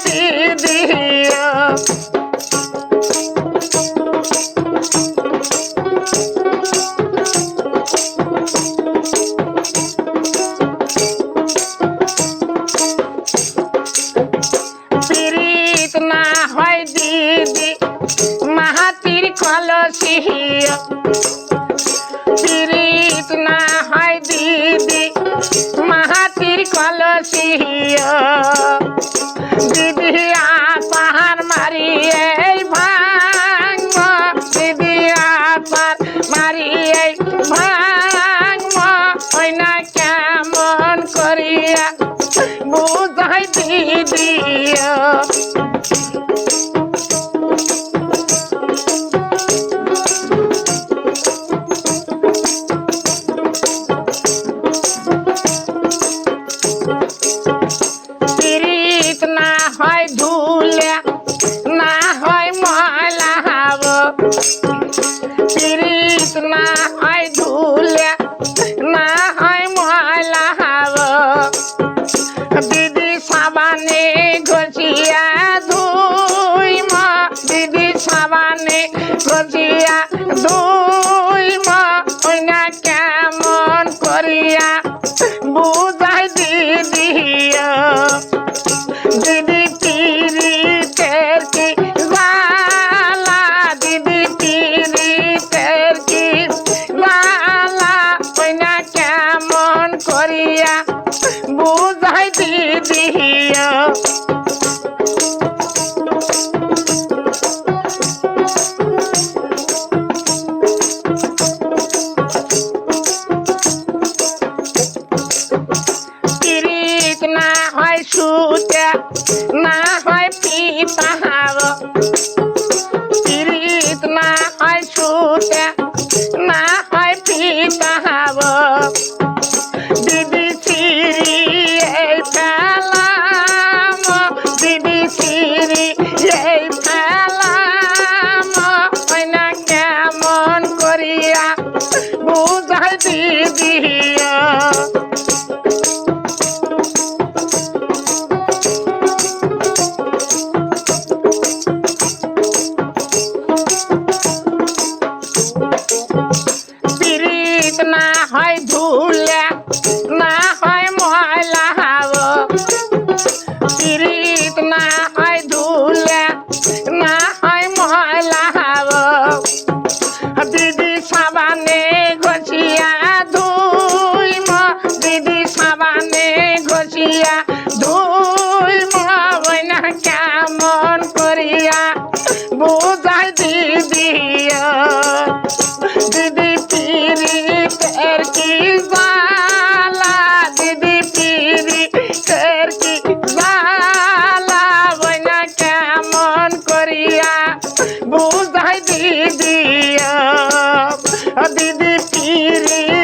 কাছে দিয়া। পীড়িত না হয় দিদি মাহাতির কলসিয়া পীড়িত না হয় দিদি মাহাতির কলসিয়া দিদি আসার মারি, এই ভাঙব। দিদি আসার মারি, এই ভাঙব। ওই না কেমন করিয়া বুঝাই দিদিও। করিয়া বুঝাই দিদিয়া না হয় সুতা না হয় পিপা நீரே